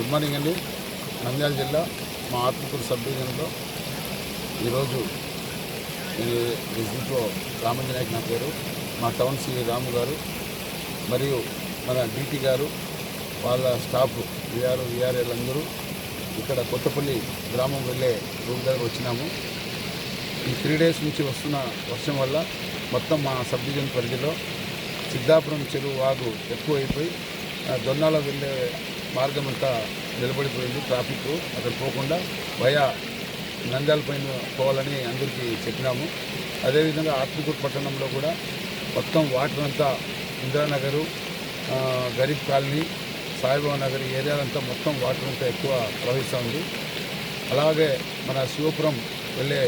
Good morning అండి. నంద్యాల జిల్లా మా ఆత్మకూరు సబ్ డివిజన్లో ఈరోజు ఈ డిస్ట్రిక్ట్లో రామంజనాయక్ నా పేరు. మా టౌన్ సి రాము గారు మరియు మన డీటీ గారు వాళ్ళ స్టాఫ్ విఆర్ విఆర్ఎల్ అందరూ ఇక్కడ కొత్తపల్లి గ్రామం వెళ్ళే రూమ్ దగ్గర వచ్చినాము. ఈ త్రీ డేస్ నుంచి వస్తున్న వర్షం వల్ల మొత్తం మా సబ్ డివిజన్ పరిధిలో సిద్ధాపురం చెరువు వాగు ఎక్కువ అయిపోయి దొన్నాల వెళ్ళే మార్గం అంతా నిలబడిపోయింది ట్రాఫిక్. అక్కడ పోకుండా భయ నంద్యాల పైన పోవాలని అందరికీ చెప్పినాము. అదేవిధంగా ఆత్మకూరు పట్టణంలో కూడా మొత్తం వాటర్ అంతా ఇందిరానగరు గరీబ్ కాలనీ సాయిబాబా నగర్ ఏరియాలంతా మొత్తం వాటర్ అంతా ఎక్కువ ప్రవహిస్తూ ఉంది. అలాగే మన శివపురం వెళ్ళే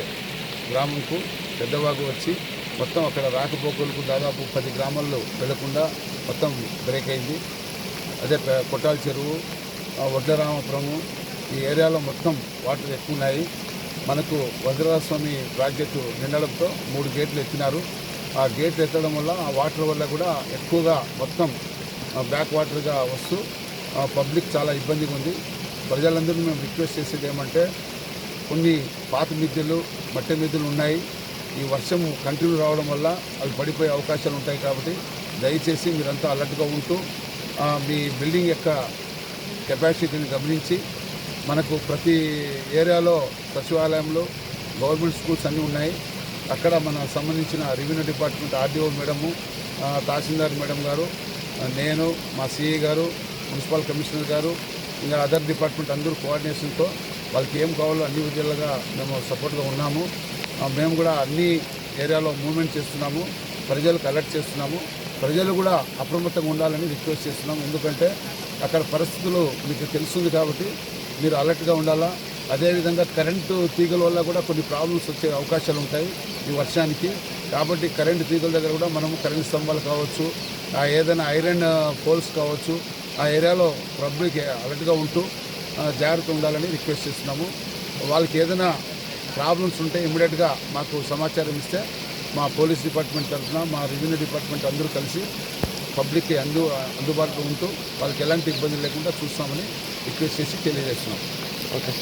గ్రామంకు పెద్దవాగు వచ్చి మొత్తం అక్కడ రాకపోకలకు దాదాపు పది గ్రామాల్లో వెళ్ళకుండా మొత్తం బ్రేక్ అయింది. అదే కొట్టాల చెరువు వడ్లరామపురము ఈ ఏరియాలో మొత్తం వాటర్ ఎక్కువ ఉన్నాయి మనకు వజ్రస్వామి ప్రాజెక్టు నిండడంతో మూడు గేట్లు ఎత్తినారు. ఆ గేట్లు ఎత్తడం వల్ల ఆ వాటర్ వల్ల కూడా ఎక్కువగా మొత్తం బ్యాక్ వాటర్గా వస్తూ పబ్లిక్ చాలా ఇబ్బందిగా ఉంది. ప్రజలందరినీ మేము రిక్వెస్ట్ చేసేది ఏమంటే కొన్ని పాత మిద్దెలు మట్టి మిద్దెలు ఉన్నాయి. ఈ వర్షం కంటిన్యూ రావడం వల్ల అవి పడిపోయే అవకాశాలు ఉంటాయి కాబట్టి దయచేసి మీరంతా అలర్ట్గా ఉంటూ మీ బిల్డింగ్ యొక్క కెపాసిటీని గమనించి మనకు ప్రతి ఏరియాలో సచివాలయంలో గవర్నమెంట్ స్కూల్స్ అన్నీ ఉన్నాయి. అక్కడ మన సంబంధించిన revenue department RDO madam tahsildar madam గారు నేను మా సిఐ గారు మున్సిపల్ కమిషనర్ గారు ఇంకా అదర్ డిపార్ట్మెంట్ అందరూ కోఆర్డినేషన్తో వాళ్ళకి ఏం కావాలో అన్ని విధాలుగా మేము సపోర్ట్గా ఉన్నాము. మేము కూడా అన్ని ఏరియాలో మూవ్మెంట్ చేస్తున్నాము. ప్రజలకు అలర్ట్ చేస్తున్నాము. ప్రజలు కూడా అప్రమత్తంగా ఉండాలని రిక్వెస్ట్ చేస్తున్నాము ఎందుకంటే అక్కడ పరిస్థితులు మీకు తెలుస్తుంది కాబట్టి మీరు అలర్ట్గా ఉండాలా? అదేవిధంగా కరెంటు తీగల వల్ల కూడా కొన్ని ప్రాబ్లమ్స్ వచ్చే అవకాశాలు ఉంటాయి ఈ వర్షానికి. కాబట్టి కరెంటు తీగల దగ్గర కూడా మనము కరెంటు స్తంభాలు కావచ్చు ఆ ఏదైనా ఐరన్ పోల్స్ కావచ్చు ఆ ఏరియాలో పబ్లిక్ అలర్ట్గా ఉంటూ జాగ్రత్త ఉండాలని రిక్వెస్ట్ చేస్తున్నాము. వాళ్ళకి ఏదైనా ప్రాబ్లమ్స్ ఉంటే ఇమ్మీడియట్గా మాకు సమాచారం ఇస్తే మా పోలీస్ డిపార్ట్మెంట్ తరఫున మా రెవెన్యూ డిపార్ట్మెంట్ అందరూ కలిసి పబ్లిక్కి అందు అందుబాటులో ఉంటూ వాళ్ళకి ఎలాంటి ఇబ్బంది లేకుండా చూస్తామని రిక్వెస్ట్ చేసి తెలియజేస్తున్నాం. ఓకే.